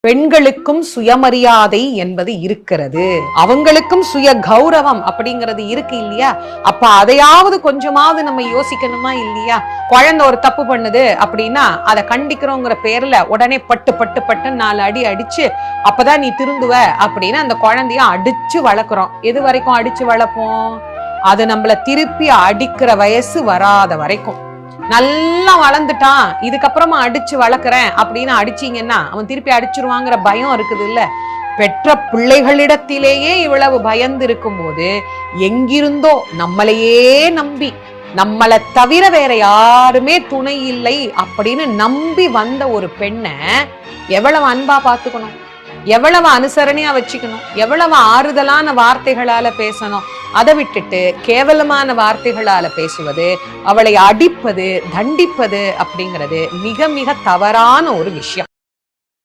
பெண்களுக்கும் சுயமரியாதை என்பது இருக்கிறது. அவங்களுக்கும் சுய கௌரவம் அப்படிங்கிறது இருக்கு இல்லையா? அப்ப அதையாவது கொஞ்சமாவது நம்ம யோசிக்கணுமா இல்லையா? குழந்தை ஒரு தப்பு பண்ணுது அப்படின்னா அதை கண்டிக்கிறோங்கிற பேர்ல உடனே பட்டு பட்டு பட்டு நாலு அடி அடிச்சு அப்பதான் நீ திருந்துவ அப்படின்னு அந்த குழந்தைய அடிச்சு வளர்க்குறோம். எது வரைக்கும் அடிச்சு வளர்ப்போம்? அது நம்மள திருப்பி அடிக்கிற வயசு வராத வரைக்கும். நல்லா வளர்ந்துட்டான். இதுக்கப்புறமா அடிச்சு வளர்க்குறேன். அப்படின்னு அடிச்சீங்கன்னா அவன் திருப்பி அடிச்சிருவாங்கிற பயம் இருக்குது இல்ல பெற்ற பிள்ளைகளிடத்திலேயே இவ்வளவு பயந்து இருக்கும்போது எங்கிருந்தோ நம்மளையே நம்பி நம்மளை தவிர வேற யாருமே துணை இல்லை அப்படின்னு நம்பி வந்த ஒரு பெண்ணை எவ்வளவு அன்பா பார்த்துக்கணும்? எவ்வளவு அனுசரணையா வச்சுக்கணும்? எவ்வளவு ஆறுதலான வார்த்தைகளால பேசணும்? அதை விட்டுட்டு கேவலமான வார்த்தைகளால பேசுவது அவளை அடிப்பது தண்டிப்பது அப்படிங்கிறது மிக மிக தவறான ஒரு விஷயம்.